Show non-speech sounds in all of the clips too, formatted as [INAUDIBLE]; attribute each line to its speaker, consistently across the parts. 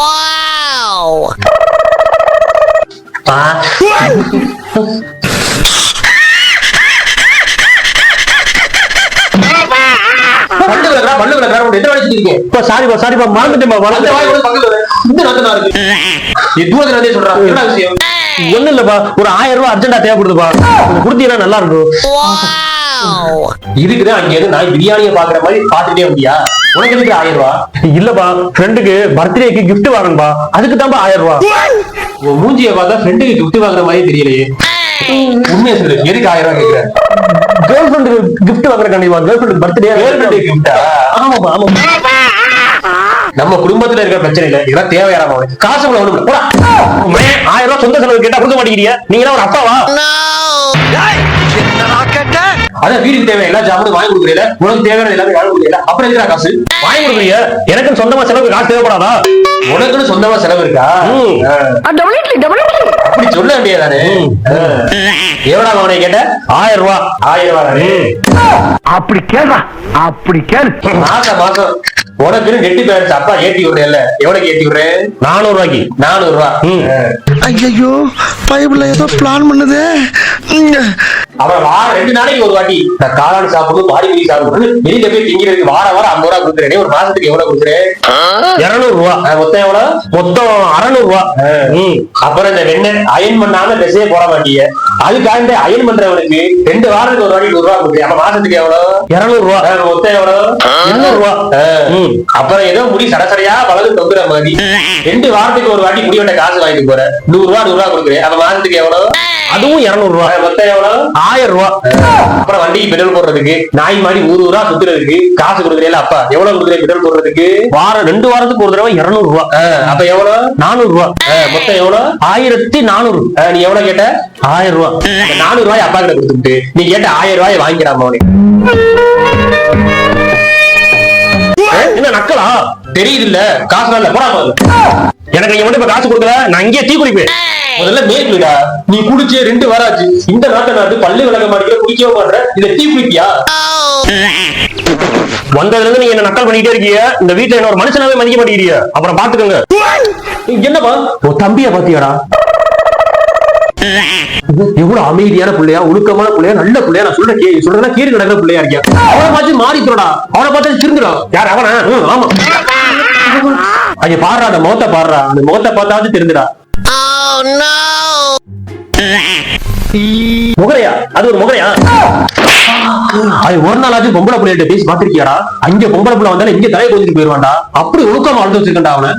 Speaker 1: Wow!
Speaker 2: வாட்டி இருக்கேன்
Speaker 3: இப்ப சாரிப்பா சாரிப்பா மறந்துட்டேன்ப்பா
Speaker 2: அந்த
Speaker 3: மறந்து
Speaker 2: வாய் கூட பக்கத்துல வர. இந்த நாத்தனா இருக்கு நீ தூரத்துல இருந்தே சொல்றான் என்ன விஷயம்?
Speaker 3: ஒண்ணு இல்லப்பா ஒரு ஆயிரம் ரூபாய் அர்ஜென்டா தேவைப்படுதுப்பா. கொடுத்தீங்கன்னா நல்லா இருக்கும்.
Speaker 2: இதுக்குதான் அங்க இருந்து நான் பிரியாணியை பாக்குற மாதிரி பாத்துட்டே வந்தியா? உனக்கு எதுக்கு ஆயிரம் ரூபாய்
Speaker 3: இல்லப்பா ஃப்ரெண்டுக்கு பர்த்டேக்கு gift வாங்கணும்பா. அதுக்கு தான்ப்பா ஆயிரம் ரூபாய்
Speaker 2: உன் மூஞ்சியை பார்த்தா ஃப்ரெண்டுக்கு கிஃப்ட் வாங்குற மாதிரி தெரியலையே. உண்மையை சொல்லு எதுக்கு ஆயிரம் ரூபாய் கேக்குற?
Speaker 3: கேர்ள் ஃப்ரெண்டுக்கு gift வாங்குற கண்டிப்பா கேர்ள் ஃப்ரெண்ட் பர்த்டே
Speaker 2: கேர்ள் கிஃப்டா
Speaker 3: ஆமாப்பா ஆமா
Speaker 2: நம்ம குடும்பத்துல இருக்கிற பிரச்சனை இல்ல இதெல்லாம் தேவையான காசு உள்ள ஒண்ணு
Speaker 3: ஆயிரம் ரூபாய் சொந்த செலவு கேட்டா கொடுக்க மாட்டேங்கிறீங்க நீங்க ஒரு அப்பாவா!
Speaker 2: அதான் வீட்டுக்கு தேவை எல்லா ஜாமும் வாங்கி கொடுக்குறீல உனக்கு தேவையான எல்லாமே வாங்கி கொடுக்குறீல அப்புறம் எதுக்குடா காசு?
Speaker 3: வாங்கி கொடுக்குறீங்க. எனக்கு சொந்தமா செலவுக்கு காசு தேவைப்படாதா?
Speaker 2: உனக்குன்னு சொந்தமா செலவு இருக்கா. அப்படி சொல்ல வேண்டியதானே எவ்வளவு அவனை கேட்ட?
Speaker 3: ஆயிரம் ரூபாய்
Speaker 2: ஆயிரம் ரூபாய்
Speaker 3: அப்படி கேளா அப்படி கேளு.
Speaker 2: மாசம் மாசம். உனக்குன்னு நெட்டு பேலன்ஸ் அப்பா ஏத்தி விடுறேன்ல. எவ்வளவு ஏத்தி விடுறேன்?
Speaker 3: நானூறு ரூபாய்க்கு
Speaker 2: நானூறு ரூபா
Speaker 3: ம்.
Speaker 4: ஐயோ பைபிள்ல ஏதோ பிளான் பண்ணுதே.
Speaker 2: அவன் வார ரெண்டு நாளைக்கு ஒரு வாட்டி. நான் காளான் சாப்பிடணும் மாடி மீறி சாப்பிடணும் வெளியில போய் திங்கிறதுக்கு வார வாரம் ஐம்பது ரூபா கொடுக்குறேன் ஒரு மாசத்துக்கு எவ்வளவு கொடுக்குறேன்
Speaker 3: இருநூறு ரூபா
Speaker 2: மொத்தம் எவ்வளவு?
Speaker 3: மொத்தம் அறநூறு ரூபா.
Speaker 2: அப்புறம் இந்த வெண்ணெய் அயன் பண்ணாம ட்ரெஸ்ஸே போட மாட்டீங்க. அதுக்காண்டி அயன் பண்றவனுக்கு ரெண்டு வாரத்துக்கு ஒரு வாட்டி நூறு ரூபா கொடுக்குறேன் அப்ப மாசத்துக்கு எவ்வளவு?
Speaker 3: இருநூறு ரூபா
Speaker 2: மொத்தம் எவ்வளவு?
Speaker 3: எண்ணூறு ரூபா.
Speaker 2: அப்புறம் ஏதோ முடி சடசடையா வளர்ந்து தொங்குற மாதிரி. ரெண்டு வாரத்துக்கு ஒரு வாட்டி முடி வெட்ட காசு வாங்கிட்டு போறேன் நூறு ரூபா நூறு ரூபா கொடுக்குறேன் அப்ப மாசத்துக்கு எவ்வளவு?
Speaker 3: அதுவும் இருநூறு ரூபா
Speaker 2: ஆ, மொத்தம் எவ்வளவு?
Speaker 3: ஆயிரம் ரூபா
Speaker 2: அப்புறம் வண்டிக்கு பெட்ரோல் போடுறதுக்கு நாய் மாதிரி ஊர் ஊரா சுத்துறதுக்கு காசு கொடுக்குறேன் அப்பா? எவ்வளவு கொடுக்குறேன் பெட்ரோல் போடுறதுக்கு?
Speaker 3: வாரம் ரெண்டு வாரத்துக்கு ஒரு தடவை இருநூறு ரூபா
Speaker 2: அப்ப எவ்வளவு?
Speaker 3: நானூறு ரூபா
Speaker 2: மொத்தம் எவ்வளவு?
Speaker 3: ஆயிரத்தி நானூறு.
Speaker 2: நீ எவ்வளவு கேட்ட?
Speaker 3: ஆயிரம் ரூபா
Speaker 2: நானூறு ரூபாய் அப்பா கிட்ட கொடுத்துட்டு நீ கேட்ட ஆயிரம் ரூபாய் வாங்கிக்கிறாம அவனுக்கு
Speaker 3: என்ன நக்கலா?
Speaker 2: தெரியுது இல்ல. காசு இல்ல இரு.
Speaker 3: எனக்கு நீங்க மட்டும் இப்ப காசு கொடுக்கல நான் இங்கே டீ குடிப்பேன்.
Speaker 2: முதல்ல மேற்குடா நீ குடிச்சே ரெண்டு வாராச்சு. இந்த நாட்டை நாட்டு பள்ளி விளக்க மாட்டேங்கிற குடிக்கவே மாட்டேற. இதை தீ குடிப்பியா
Speaker 3: வந்ததுல இருந்து நீங்க என்ன நக்கல் பண்ணிட்டே இருக்கீங்க இந்த வீட்டுல என்ன ஒரு மனுஷனாவே மதிக்க மாட்டேங்கிறீங்க அப்புறம் பாத்துக்கோங்க
Speaker 2: என்னப்பா
Speaker 3: உன் தம்பிய பாத்தியாடா
Speaker 2: எவ்வளவு அமைதியான பிள்ளையா ஒழுக்கமான பிள்ளையா நல்ல பிள்ளையா? நான் சொல்ற கே சொல்றேன் கேடு நடக்கிற பிள்ளையா இருக்கியா? அவனை பார்த்து மாறிக்கிறோடா அவனை பார்த்து திருந்துடா
Speaker 3: யார் அவனா? ஆமா.
Speaker 2: அங்க பாடுறா அந்த முகத்தை பாடுறா. அந்த முகத்தை பார்த்தாவது திருந்துடா
Speaker 3: முகரையா? அது ஒரு முகரையா?
Speaker 2: அது ஒரு நாளாச்சும் பொம்பளை பிள்ளைகிட்ட பேசி பாத்திருக்கியாடா அங்க பொம்பளை பிள்ளை வந்தாலும் இங்க தலையை கொஞ்சிட்டு போயிருவான்டா. அப்படி ஒழுக்கமா வளர்த்து வச்சிருக்கா அவனை.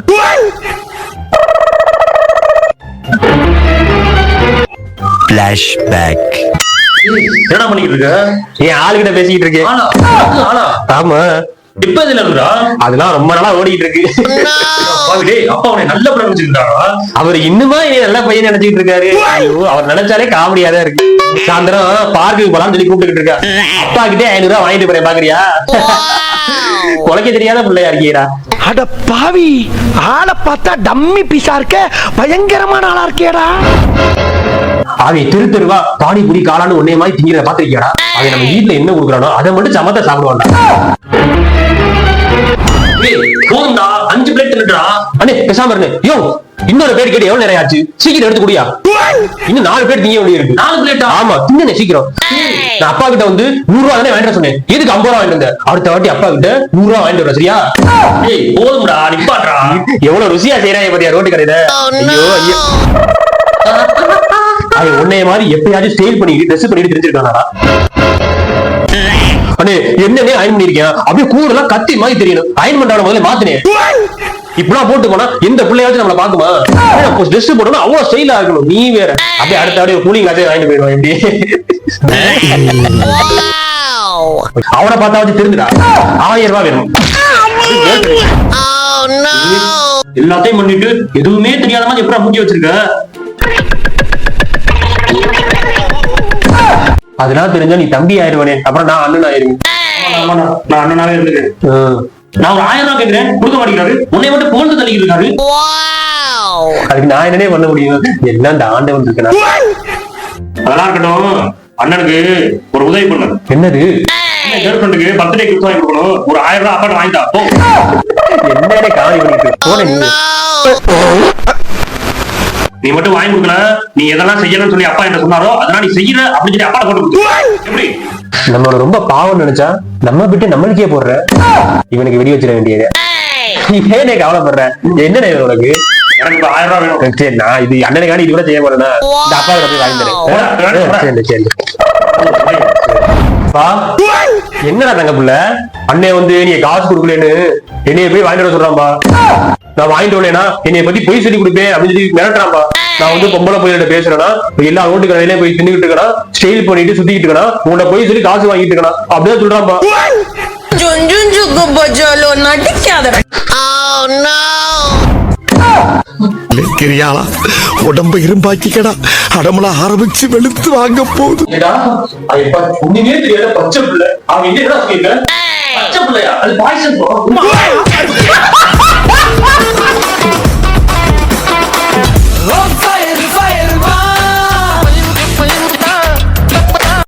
Speaker 3: என்ன பண்ணிட்டு இருக்க?
Speaker 2: என் ஆளுகிட்ட பேசிக்கிட்டு இருக்கேன். ஆமா. அதெல்லாம் ரொம்ப நாளா ஓடிட்டு இருக்கு
Speaker 3: அப்பா அவனை நல்ல படம் வச்சிருக்காரா?
Speaker 2: அவர் இன்னுமா இனி நல்ல பையன் நினைச்சிட்டு இருக்காரு? ஐயோ அவர் நினைச்சாலே காமெடியா தான் இருக்கு. சாயந்தரம் பார்க்குக்கு போலாம்னு சொல்லி கூப்பிட்டுக்கிட்டு இருக்கா. அப்பா கிட்டே ஐநூறு ரூபாய் வாங்கிட்டு போறேன் பாக்குறியா?
Speaker 1: Wow!
Speaker 2: குலைக்க தெரியாத பிள்ளையா இருக்கீடா
Speaker 4: அட பாவி ஆளை பார்த்தா டம்மி பீஸா இருக்க. பயங்கரமான ஆளா இருக்கேடா.
Speaker 2: அவன் தெரு தெருவா பானிபூரி காளான்னு ஒன்னே மாதிரி திங்கிறத பாத்திருக்கியாடா அவன் நம்ம வீட்டுல என்ன கொடுக்குறானோ அதை மட்டும் சமத்த சாப்பிடுவான்டா.
Speaker 3: போதும்டா அஞ்சு பிளேட் தின்னுடா
Speaker 2: அண்ணே பேசாம யோ இன்னொரு பேர் கேட்டு எவ்வளவு நேரம் ஆச்சு? சீக்கிரம் எடுத்து குடியா. இன்னும் நாலு பேர் திங்க வேண்டிய இருக்கு.
Speaker 3: நாலு பிளேட்டா
Speaker 2: ஆமா தின்னே சீக்கிரம். நான் அப்பா கிட்ட வந்து நூறு ரூபா தானே வர சொன்னேன். எதுக்கு ஐம்பது ரூபா வாங்கிட்டு அடுத்த வாட்டி அப்பா கிட்ட நூறு ரூபா வாங்கிட்டு வர சரியா?
Speaker 3: போதும்டா நிப்பாட்றா.
Speaker 2: எவ்வளவு ருசியா செய்யறாங்க பாத்தியா ரோட்டு கடையில?
Speaker 1: Oh
Speaker 2: ஐயோ ஐயோ. [LAUGHS] உன்னைய மாதிரி எப்பயாச்சும் ஸ்டைல் பண்ணிட்டு ட்ரெஸ் பண்ணிட்டு தெரிஞ்சிருக்கானா அண்ணே என்னன்னே அயன் பண்ணிருக்கேன் அப்படியே கூடலாம் கத்தி மாதிரி தெரியணும். அயன் பண்றவன முதல்ல மாத்தினேன் இப்படிலாம் போட்டு போனா எந்த பிள்ளையாச்சும் நம்மள பாக்குமா ட்ரெஸ் போட்டோம்னா அவ்வளவு ஸ்டைலா இருக்கணும். நீ வேற. அப்படியே அடுத்த அப்படியே கூலிங் அதே வாங்கிட்டு போயிடுவான் எப்படி?
Speaker 1: Wow!
Speaker 2: அவனை பார்த்தாவது திருந்துடா. ஆயிரம் ரூபாய் வேணும்.
Speaker 3: எல்லாத்தையும் பண்ணிட்டு எதுவுமே தெரியாத மாதிரி எப்படா மூஞ்சி வச்சிருக்க?
Speaker 2: அதெல்லாம் தெரிஞ்சா நீ தம்பி ஆயிருவனே அப்புறம் நான் அண்ணன் ஆயிருவேன்
Speaker 3: நான் அண்ணனாவே இருந்துக்கிறேன். நான் ஒரு ஆயிரம் ரூபாய் கேட்கிறேன் கொடுக்க மாட்டேங்கிறாரு. உன்னை மட்டும் புகழ்ந்து தள்ளிக்கிட்டு இருக்காரு!
Speaker 2: அதுக்கு நான் என்னனே பண்ண முடியும். எல்லாம் இந்த ஆண்டவன் இருக்கனா.
Speaker 3: அதெல்லாம் இருக்கட்டும். அண்ணனுக்கு ஒரு உதவி பண்ணு.
Speaker 2: என்னது?
Speaker 3: நீ கேர்ள் ஃப்ரெண்டுக்கு பர்த்டே கிஃப்ட் வாங்கி கொடுக்கணும். ஒரு ஆயிரம் ரூபாய் அப்பாட்ட வாங்கிட்டா போ.
Speaker 2: என்னடே பண்ணிட்டு? போன நீ!
Speaker 3: நீ மட்டும் வாங்கி கொடுக்கல நீ எதெல்லாம் செய்யணும்னு சொல்லி அப்பா என்ன சொன்னாரோ அதெல்லாம் நீ செய்யற அப்படின்னு சொல்லி அப்பாட்ட கொண்டு எப்படி?
Speaker 2: நம்மளோட ரொம்ப பாவம் நினைச்சா நம்ம விட்டு நம்மளுக்கே போடுற. இவனுக்கு வெடி வச்சிட வேண்டியது! நீ ஏனே கவலைப்படுற? என்னடே இது உனக்கு?
Speaker 3: எனக்கு ஆயிரம் ரூபாய் வேணும்.
Speaker 2: சரி நான் இது அண்ணனுக்காண்டி இது கூட செய்ய போறேன்னா இந்த அப்பா போய் வாங்கி தரேன். சரி. சரி. பா. என்னடா தங்க புள்ள? அண்ணே வந்து நீ காசு கொடுக்கலன்னு என்னைய போய் வாங்கிட்டு வர சொல்றான்பா. நான் வாங்கிட்டு வரலனா என்னைய பத்தி பொய் சொல்லி கொடுப்பேன் அப்படின்னு சொல்லி மிரட்டுறான்பா. நான் வந்து பொம்பளை போயிட்ட பேசுறேன்னா எல்லா ரோட்டு கடையிலயும் போய் தின்னுக்கிட்டு இருக்கனா ஸ்டைல் பண்ணிட்டு சுத்திக்கிட்டு இருக்கனா உன்னை போய் சொல்லி காசு வாங்கிட்டு இருக்கனா அப்படிதான் சொல்றான்பா.
Speaker 5: ஜுஞ்சுஞ்சுக்கு பஜாலோ நடிக்காத
Speaker 4: கிரியாளா உடம்ப இரும்பாக்கிக்கடா. அடமலா ஆரம்பிச்சு வெளுத்து வாங்க போகுது.
Speaker 2: பச்சை பிள்ளை. பிள்ளையா? அது பாய்சன்